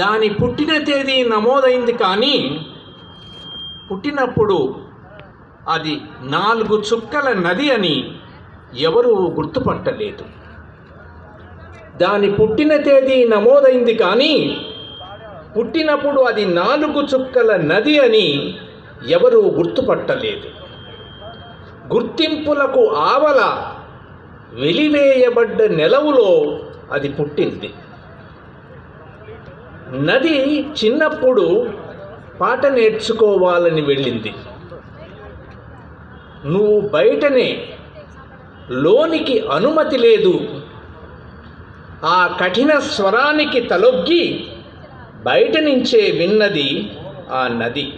దాని పుట్టిన తేదీ నమోదైంది కానీ పుట్టినప్పుడు అది నాలుగు చుక్కల నది అని ఎవరూ గుర్తుపట్టలేదు. దాని పుట్టిన తేదీ నమోదైంది కానీ పుట్టినప్పుడు అది నాలుగు చుక్కల నది అని ఎవరూ గుర్తుపట్టలేదు. గుర్తింపులకు ఆవల వెలివేయబడ్డ నెలవులో అది పుట్టింది. నది చిన్నప్పుడు పాట నేర్చుకోవాలని వెళ్ళింది. నువ్వు బయటనే లోనికి అనుమతి లేదు. ఆ కఠిన స్వరానికి తలొగ్గి బయట నుంచే విన్నది ఆ నది.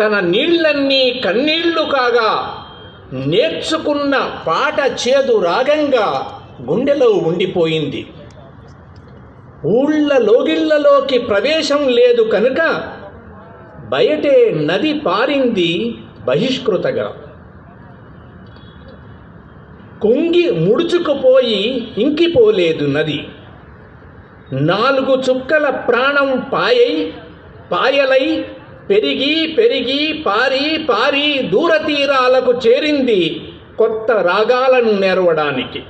తన నీళ్ళన్నీ కన్నీళ్ళు కాగా నేర్చుకున్న పాట చేదు రాగంగా గుండెలో ఉండిపోయింది. ఊళ్ళ లోగిళ్ళలోకి ప్రవేశం లేదు కనుక బయటే నది పారింది బహిష్కృతగా కుంగి ముడుచుకుపోయి ఇంకిపోలేదు నది. నాలుగు చుక్కల ప్రాణం పాయై పాయలై పెరిగి పెరిగి పారి పారి దూర తీరాలకు చేరింది కొత్త రాగాలను నెరవడానికి.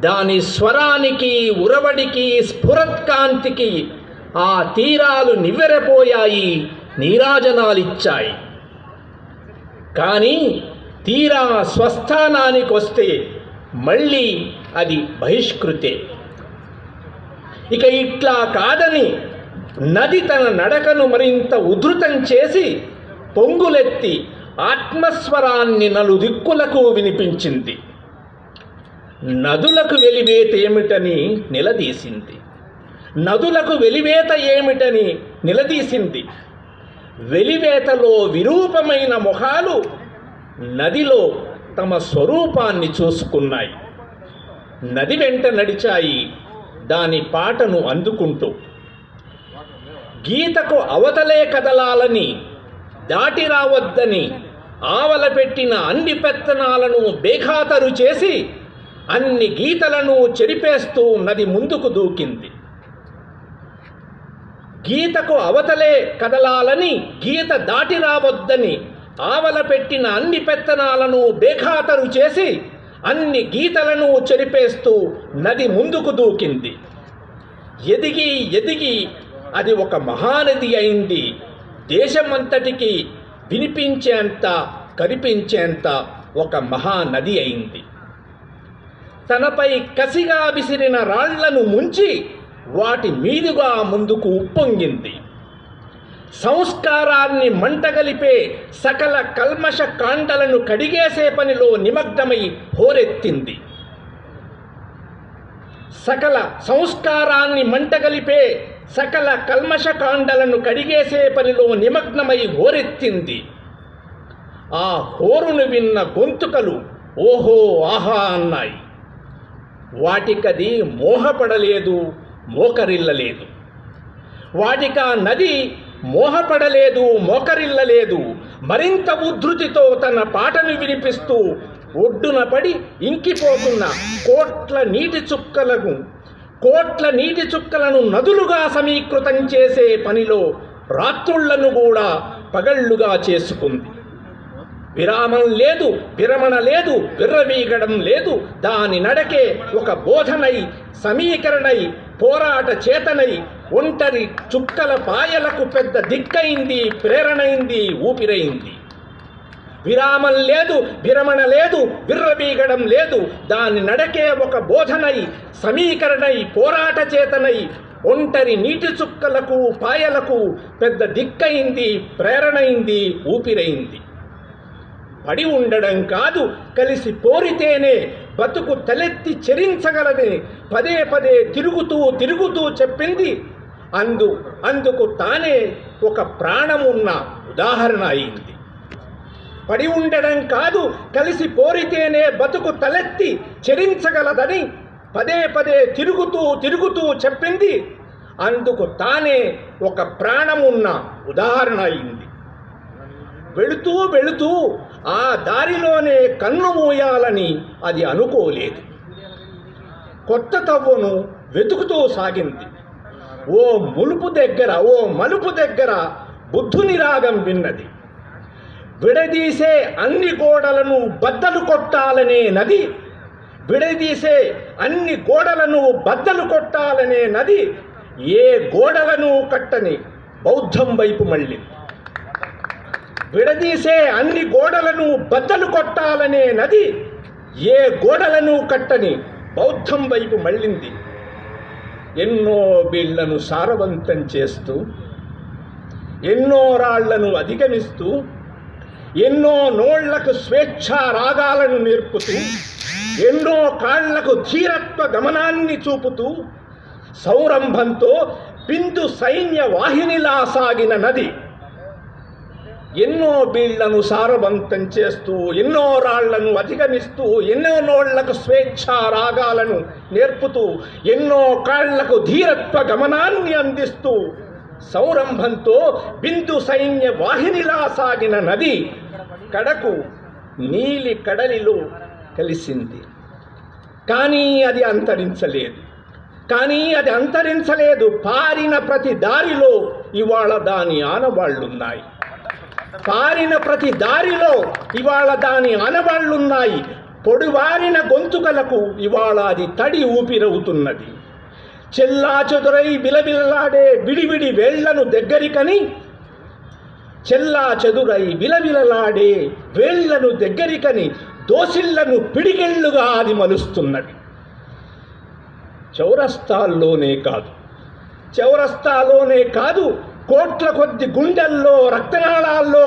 దాని స్వరానికి ఉరవడికి స్ఫురత్కాంతికి ఆ తీరాలు నివ్వెరపోయాయి నీరాజనాలిచ్చాయి. కానీ తీరా స్వస్థానానికి వస్తే మళ్ళీ అది బహిష్కృతే. ఇక ఇట్లా కాదని నది తన నడకను మరింత ఉధృతం చేసి పొంగులెత్తి ఆత్మస్వరాన్ని నలుదిక్కులకు వినిపించింది. నదులకు వెలివేత ఏమిటని నిలదీసింది. నదులకు వెలివేత ఏమిటని నిలదీసింది. వెలివేతలో విరూపమైన ముఖాలు నదిలో తమ స్వరూపాన్ని చూసుకున్నాయి. నది వెంట నడిచాయి. దాని పాటను అందుకుంటూ గీతకు అవతలే కదలాలని దాటి రావద్దని ఆవల పెట్టిన అన్ని పెత్తనాలను బేఖాతరు చేసి అన్ని గీతలను చెరిపేస్తూ నది ముందుకు దూకింది. గీతకు అవతలే కదలాలని గీత దాటి రావద్దని ఆవల పెట్టిన అన్ని పెత్తనాలను బేఖాతరు చేసి అన్ని గీతలను చెరిపేస్తూ నది ముందుకు దూకింది. ఎదిగి ఎదిగి అది ఒక మహానది అయింది. దేశమంతటికి వినిపించేంత కనిపించేంత ఒక మహానది అయింది. తనపై కసిగా విసిరిన రాళ్ళను ముంచి వాటి మీదుగా ముందుకు ఉప్పొంగింది సంస్కారాన్ని మంటగలిపే సకల కల్మష కాండలను కడిగేసే పనిలో నిమగ్నమై హోరెత్తింది. సకల సంస్కారాన్ని మంటగలిపే సకల కల్మష కాండలను కడిగేసే పనిలో నిమగ్నమై హోరెత్తింది. ఆ హోరును విన్న గొంతుకలు ఓహో ఆహా అన్నాయి. వాటికది మోహపడలేదు మోకరిల్లలేదు. వాటిక నది మోహపడలేదు మోకరిల్లలేదు. మరింత ఉద్ధృతితో తన పాటను వినిపిస్తూ ఒడ్డున పడి ఇంకిపోతున్న కోట్ల నీటి చుక్కలను కోట్ల నీటి చుక్కలను నదులుగా సమీకృతం చేసే పనిలో రాత్రుళ్ళను కూడా పగళ్ళుగా చేసుకుంది. విరామం లేదు విరమణ లేదు విర్రవీగడం లేదు. దాని నడకే ఒక బోధనై సమీకరణై పోరాట చేతనై ఒంటరి చుక్కల పాయలకు పెద్ద దిక్కైంది ప్రేరణైంది ఊపిరైంది. విరామం లేదు విరమణ లేదు విర్రబీగడం లేదు. దాని నడకే ఒక బోధనై సమీకరణై పోరాట చేతనై ఒంటరి నీటి చుక్కలకు పాయలకు పెద్ద దిక్కైంది ప్రేరణైంది ఊపిరైంది. పడి ఉండడం కాదు కలిసి పోరితేనే బతుకు తలెత్తి చెరించగలదని పదే పదే తిరుగుతూ తిరుగుతూ చెప్పింది. అందు అందుకు తానే ఒక ప్రాణమున్న ఉదాహరణ అయింది. పడి ఉండడం కాదు కలిసి పోరితేనే బతుకు తలెత్తి చెరించగలదని పదే పదే తిరుగుతూ తిరుగుతూ చెప్పింది. అందుకు తానే ఒక ప్రాణమున్న ఉదాహరణ అయింది. వెళుతూ వెళుతూ ఆ దారిలోనే కన్ను మూయాలని అది అనుకోలేదు. కొత్త తవ్వను వెతుకుతూ సాగింది. ఓ ములుపు దగ్గర ఓ మలుపు దగ్గర బుద్ధుని రాగం విన్నది. విడదీసే అన్ని గోడలను బద్దలు కొట్టాలనే నది విడదీసే అన్ని గోడలను బద్దలు కొట్టాలనే నది ఏ గోడలను కట్టని బౌద్ధం వైపు మళ్ళీ విడదీసే అన్ని గోడలను బద్దలు కొట్టాలనే నది ఏ గోడలను కట్టని బౌద్ధం వైపు మళ్ళింది. ఎన్నో బీళ్ళను సారవంతం చేస్తూ ఎన్నో రాళ్ళను అధిగమిస్తూ ఎన్నో నోళ్ళకు స్వేచ్ఛ రాగాలను నేర్పుతూ ఎన్నో కాళ్ళకు ధీరత్వ గమనాన్ని చూపుతూ సౌరంభంతో బిందు సైన్య వాహినిలా సాగిన నది. ఎన్నో బీళ్ళను సారవంతం చేస్తూ ఎన్నో రాళ్ళను అధిగమిస్తూ ఎన్నో నోళ్ళకు స్వేచ్ఛ రాగాలను నేర్పుతూ ఎన్నో కాళ్ళకు ధీరత్వ గమనాన్ని అందిస్తూ సౌరంభంతో బిందు సైన్య వాహినిలా సాగిన నది కడకు నీలి కడలిలో కలిసింది. కానీ అది అంతరించలేదు. కానీ అది అంతరించలేదు. పారిన ప్రతి దారిలో ఇవాళ దాని ఆనవాళ్ళున్నాయి. పారిన ప్రతి దారిలో ఇవాళ దాని ఆనవాళ్ళున్నాయి పొడివారిన గొంతుకలకు ఇవాళ అది తడి ఊపిరవుతున్నది. చెల్లా చెదురై బిలబిలలాడే విడివిడి వేళ్ళను దగ్గరికని చెల్లా చెదురై విలవిలలాడే వేళ్ళను దగ్గరికని దోసిళ్ళను పిడికెళ్ళుగా అది మలుస్తున్నది చౌరస్తాల్లోనే కాదు. చౌరస్తాలోనే కాదు కోట్ల కొద్ది గుండెల్లో రక్తనాళాల్లో